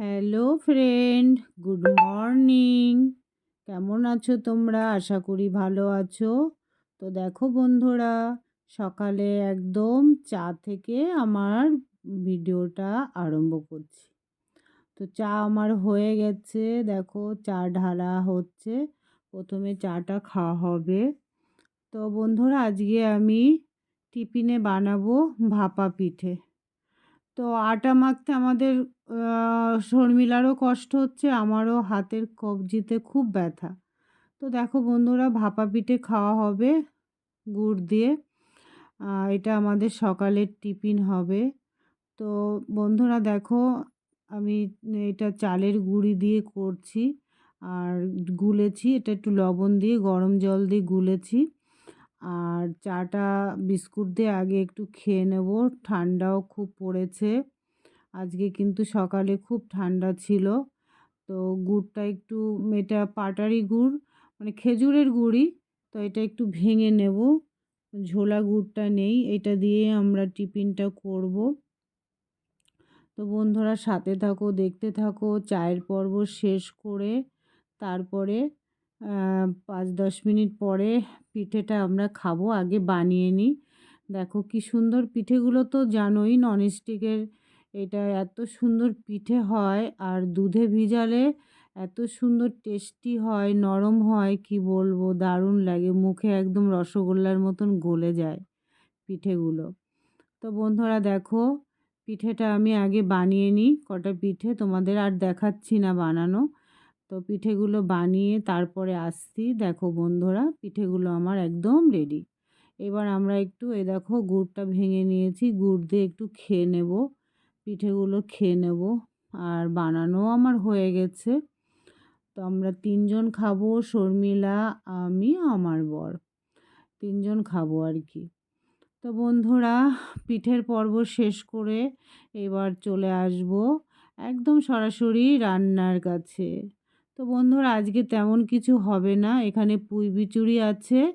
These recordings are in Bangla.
হ্যালো ফ্রেন্ড গুড মর্নিং কেমন আছো তোমরা? আশা করি ভালো আছো। তো দেখো বন্ধুরা, সকালে একদম চা থেকে আমার ভিডিওটা আরম্ভ করছি। তো চা আমার হয়ে গেছে। দেখো চা ঢালা হচ্ছে। প্রথমে চাটা খাওয়া হবে। তো বন্ধুরা, আজকে আমি টিফিনে বানাবো ভাপা পিঠে। তো আটা মাখতে আমাদের শর্মিলারও কষ্ট হচ্ছে, আমারও হাতের কবজিতে খুব ব্যথা। তো দেখো বন্ধুরা, ভাপা পিঠে খাওয়া হবে গুড় দিয়ে। এটা আমাদের সকালের টিফিন হবে। তো বন্ধুরা দেখো, আমি এটা চালের গুঁড়ি দিয়ে করছি আর গুলেছি। এটা একটু লবণ দিয়ে, গরম জল দিয়ে গুলেছি। আর চাটা বিস্কুট দিয়ে আগে একটু খেয়ে নেব। ঠান্ডাও খুব পড়েছে। আজকে কিন্তু সকালে খুব ঠান্ডা ছিল। তো গুড়টা একটু এটা পাটারি গুড় মানে খেজুরের গুড়ই, তো এটা একটু ভেঙে নেব। ঝোলা গুড়টা নেই, এটা দিয়ে আমরা টিফিনটা করব। তো বন্ধুরা সাথে থাকো, দেখতে থাকো, চায়ের পর্ব শেষ করে তারপরে পাঁচ দশ মিনিট পরে পিঠেটা আমরা খাব, আগে বানিয়ে নিই। দেখো কি সুন্দর পিঠেগুলো তো জানোই ননস্টিকের এটা এত সুন্দর পিঠে হয় আর দুধে ভিজালে এত সুন্দর টেস্টি হয়, নরম হয়, কি বলব? দারুণ লাগে। মুখে একদম রসগোল্লার মতন গলে যায় পিঠেগুলো। তো বন্ধুরা দেখো, পিঠেটা আমি আগে বানিয়ে নিই কটা পিঠে, তোমাদের আর দেখাচ্ছি না বানানো। তো পিঠেগুলো বানিয়ে তারপরে আসছি। দেখো বন্ধুরা, পিঠেগুলো আমার একদম রেডি এবার আমরা একটু, এ দেখো, গুড়টা ভেঙে নিয়েছি। গুড় দিয়ে একটু খেয়ে নেব। পিঠেগুলো খেয়ে নেব। আর বানানো আমার হয়ে গেছে। তো আমরা তিনজন খাব, শর্মিলা, আমি, আমার বর। তিনজন খাব আর কি। তো বন্ধুরা, পিঠের পর্ব শেষ করে এবার চলে আসব একদম সরাসরি রান্নার কাছে। তো বন্ধুরা, আজকে তেমন কিছু হবে না। এখানে পুঁই বিচুরি আছে।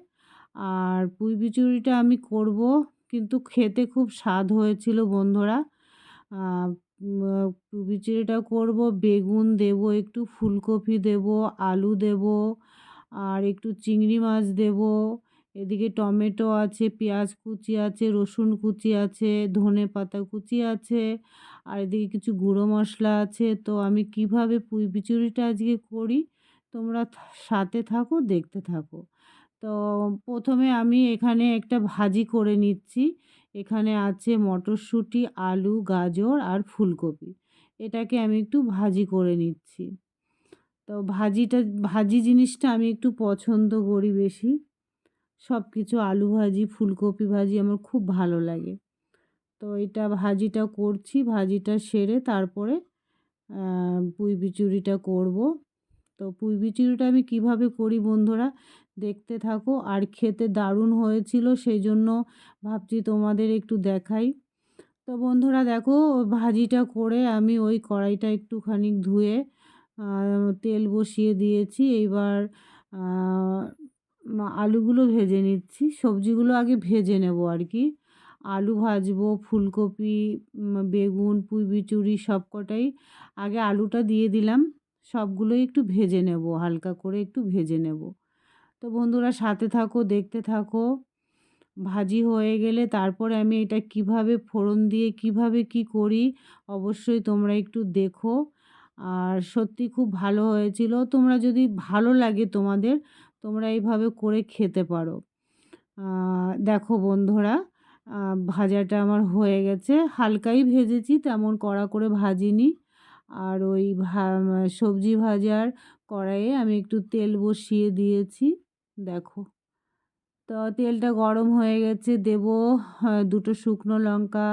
আর পুঁই বিচুরিটা আমি করব, কিন্তু খেতে খুব স্বাদ হয়েছিল বন্ধুরা। বিচিরিটা করব, বেগুন দেব, একটু ফুলকপি দেব, আলু দেব, আর একটু চিংড়ি মাছ দেব। এদিকে টমেটো আছে, পেঁয়াজ কুচি আছে, রসুন কুচি আছে, ধনে পাতা কুচি আছে, আর এদিকে কিছু গুঁড়ো মশলা আছে। তো আমি কীভাবে পুঁই বিচুরিটা আজকে করি? তোমরা সাথে থাকো, দেখতে থাকো। তো প্রথমে আমি এখানে একটা ভাজি করে নিচ্ছি। এখানে আছে মটরশুঁটি, আলু, গাজর আর ফুলকপি। এটাকে আমি একটু ভাজি করে নিচ্ছি। তো ভাজিটা, ভাজি জিনিসটা আমি একটু পছন্দ করি বেশি। সব কিছু আলু ভাজি, ফুলকপি ভাজি আমার খুব ভালো লাগে। তো এটা ভাজিটা করছি, ভাজিটা সেরে তারপরে পুঁই বিচুরিটা করব। তো পুঁই বিচুরিটা আমি কীভাবে করি বন্ধুরা? দেখতে থাকো। আর খেতে দারুণ হয়েছিল সেই জন্য ভাবছি তোমাদের একটু দেখাই। তো বন্ধুরা দেখো, ভাজিটা করে আমি ওই কড়াইটা একটুখানি ধুয়ে তেল বসিয়ে দিয়েছি। এইবার আলুগুলো ভেজে নিচ্ছি। সবজিগুলো আগে ভেজে নেব আর কি। আলু ভাজবো, ফুলকপি বেগুন, পুঁই বিচুরি সব কটাই আগে আলুটা দিয়ে দিলাম। সবগুলোই একটু ভেজে নেব, হালকা করে একটু ভেজে নেব। তো বন্ধুরা সাথে থাকো, দেখতে থাকো। ভাজি হয়ে গেলে তারপরে আমি এটা কীভাবে ফোড়ন দিয়ে, কীভাবে কি করি অবশ্যই তোমরা একটু দেখো। আর সত্যি খুব ভালো হয়েছিল। তোমরা যদি ভালো লাগে তোমাদের, তোমরা এইভাবে করে খেতে পারো। দেখো বন্ধুরা ভাজাটা আমার হয়ে গেছে। হালকাই ভেজেছি, তেমন কড়া করে ভাজিনি। আর ওই সবজি ভাজার কড়াইয়ে আমি একটু তেল বসিয়ে দিয়েছি। দেখো। তো তেলটা গরম হয়ে গেছে। দেব দুটো শুকনো লঙ্কা,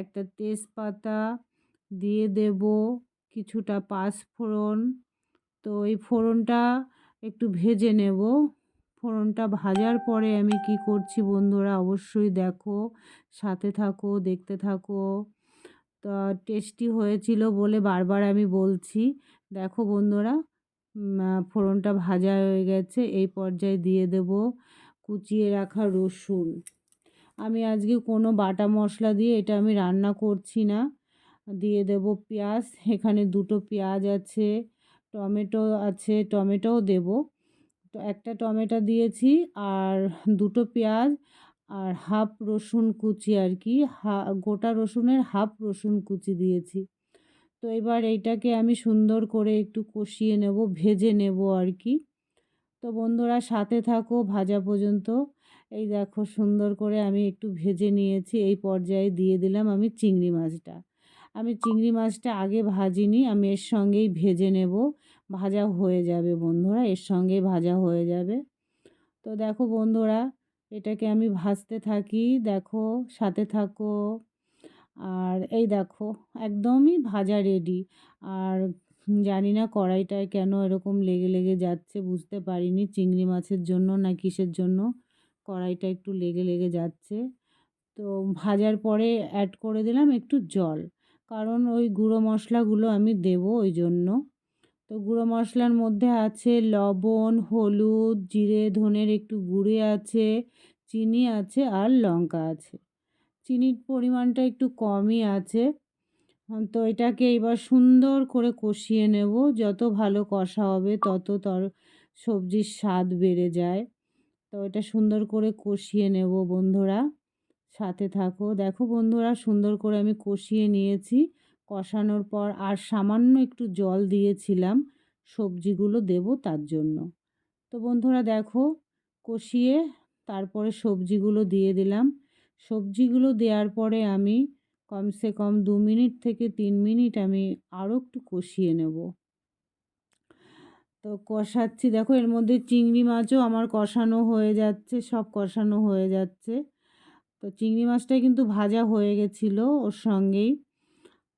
একটা তেজপাতা দিয়ে দেব, কিছুটা পাঁচফোড়ন তো এই ফোড়নটা একটু ভেজে নেব। ফোড়নটা ভাজার পরে আমি কি করছি বন্ধুরা, অবশ্যই দেখো। সাথে থাকো, দেখতে থাকো। টেস্টি হয়েছিল বলে বারবার আমি বলছি। দেখো বন্ধুরা ফোড়নটা ভাজা হয়ে গেছে, এই পর্যায়ে দিয়ে দেব কুচিয়ে রাখা রসুন। আমি আজকে কোনো বাটা মশলা দিয়ে এটা আমি রান্না করছি না। দিয়ে দেব পেঁয়াজ, এখানে দুটো পেঁয়াজ আছে, টমেটো আছে, টমেটোও দেব। তো একটা টমেটো দিয়েছি আর দুটো পেঁয়াজ আর হাফ রসুন কুচি আর কি, হা, গোটা রসুনের হাফ রসুন কুচি দিয়েছি। তো এবার এইটাকে আমি সুন্দর করে একটু কষিয়ে নেব, ভেজে নেব আর কি। তো বন্ধুরা সাথে থাকো ভাজা পর্যন্ত। এই দেখো সুন্দর করে আমি একটু ভেজে নিয়েছি, এই পর্যায়ে দিয়ে দিলাম আমি চিংড়ি মাছটা। আমি চিংড়ি মাছটা আগে ভাজিনি, আমি এর সঙ্গেই ভেজে নেব, ভাজা হয়ে যাবে বন্ধুরা, এর সঙ্গেই ভাজা হয়ে যাবে। তো দেখো বন্ধুরা এটাকে আমি ভাজতে থাকি, দেখো, সাথে থাকো। আর এই দেখো, একদমই ভাজা রেডি আর জানি না কড়াইটায় কেন এরকম লেগে লেগে যাচ্ছে, বুঝতে পারিনি। চিংড়ি মাছের জন্য না কিসের জন্য কড়াইটা একটু লেগে লেগে যাচ্ছে। তো ভাজার পরে অ্যাড করে দিলাম একটু জল। কারণ ওই গুঁড়ো মশলাগুলো আমি দেবো ওই জন্য। তো গুঁড়ো মশলার মধ্যে আছে লবণ, হলুদ, জিরে, ধনের একটু গুঁড়ে আছে, চিনি আছে আর লঙ্কা আছে। চিনির পরিমাণটা একটু কমই আছে। তো এটাকে এবার সুন্দর করে কষিয়ে নেব। যত ভালো কষা হবে, তত তর সবজির স্বাদ বেড়ে যায়। তো এটা সুন্দর করে কষিয়ে নেব বন্ধুরা। সাথে থাকো। দেখো বন্ধুরা, সুন্দর করে আমি কষিয়ে নিয়েছি। কষানোর পর আর সামান্য একটু জল দিয়েছিলাম, সবজিগুলো দেব তার জন্য। তো বন্ধুরা দেখো, কষিয়ে তারপরে সবজিগুলো দিয়ে দিলাম। সবজিগুলো দেওয়ার পরে আমি কমসে কম দু মিনিট থেকে তিন মিনিট আমি আরও একটু কষিয়ে নেব। তো কষাচ্ছি, দেখো এর মধ্যে চিংড়ি মাছও আমার কষানো হয়ে যাচ্ছে, সব কষানো হয়ে যাচ্ছে। তো চিংড়ি মাছটা কিন্তু ভাজা হয়ে গেছিল ওর সঙ্গেই।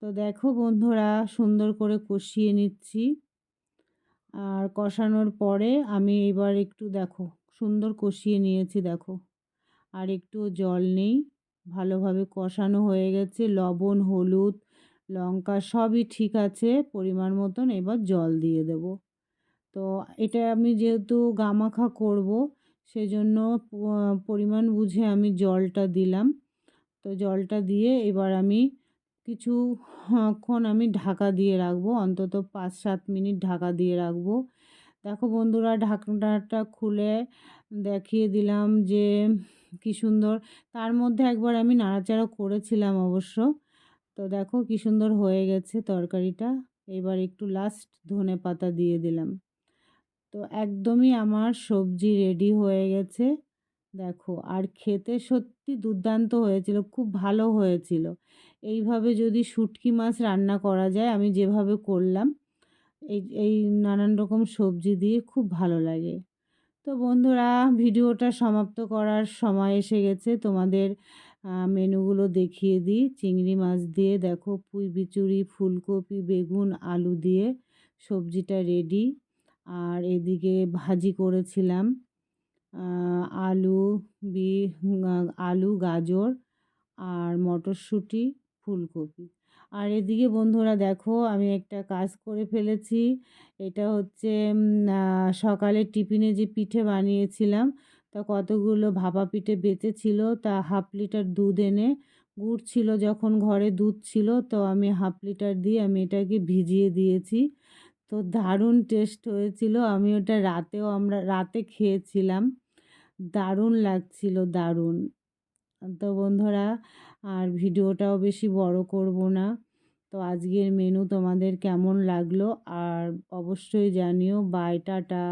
তো দেখো বন্ধুরা, সুন্দর করে কষিয়ে নিচ্ছি। আর কষানোর পরে আমি এবার একটু দেখো, সুন্দর কষিয়ে নিয়েছি দেখো। আর একটু জল নেই, ভালোভাবে কষানো হয়ে গেছে। লবণ, হলুদ, লঙ্কা সবই ঠিক আছে, পরিমাণ মতন এবার জল দিয়ে দেব। তো এটা আমি যেহেতু গামাখা করব, সেজন্য পরিমাণ বুঝে আমি জলটা দিলাম। তো জলটা দিয়ে এবার আমি কিছুক্ষণ আমি ঢাকা দিয়ে রাখব। অন্তত পাঁচ সাত মিনিট ঢাকা দিয়ে রাখব। দেখো বন্ধুরা, ঢাকনাটা খুলে দেখিয়ে দিলাম যে কি সুন্দর। তার মধ্যে একবার আমি নাড়াচাড়া করেছিলাম অবশ্য। তো দেখো কি সুন্দর হয়ে গেছে তরকারিটা। এবার একটু লাস্ট ধনে পাতা দিয়ে দিলাম। তো একদমই আমার সবজি রেডি হয়ে গেছে। দেখো, আর খেতে সত্যি দুর্দান্ত হয়েছিল, খুব ভালো হয়েছিল। এইভাবে যদি শুটকি মাছ রান্না করা যায়, আমি যেভাবে করলাম, এই এই নানান রকম সবজি দিয়ে খুব ভালো লাগে। তো বন্ধুরা, ভিডিওটা সমাপ্ত করার সময় এসে গেছে। তোমাদের মেনুগুলো দেখিয়ে দিই। চিংড়ি মাছ দিয়ে দেখো, পুঁই বিচুরি, ফুলকপি, বেগুন, আলু দিয়ে সবজিটা রেডি। আর এদিকে ভাজি করেছিলাম আলু, বি আলু, গাজর আর মটরশুঁটি। ফুলকপি। আর এদিকে বন্ধুরা দেখো, আমি একটা কাজ করে ফেলেছি। এটা হচ্ছে সকালে টিফিনে যে পিঠে বানিয়েছিলাম, তা কতগুলো ভাপা পিঠে বেঁচেছিল, তা হাফ লিটার দুধ এনে গুড় ছিল যখন ঘরে দুধ ছিল, তো আমি হাফ লিটার দিয়ে আমি এটাকে ভিজিয়ে দিয়েছি। তো দারুণ টেস্ট হয়েছিল, আমি ওটা রাতেও আমরা, রাতে খেয়েছিলাম। দারুণ লাগছিল, দারুণ। তো বন্ধুরা আর ভিডিওটাও বেশি বড় করব না। তো আজকের মেনু তোমাদের কেমন লাগল? আর অবশ্যই জানিও। Bye tata.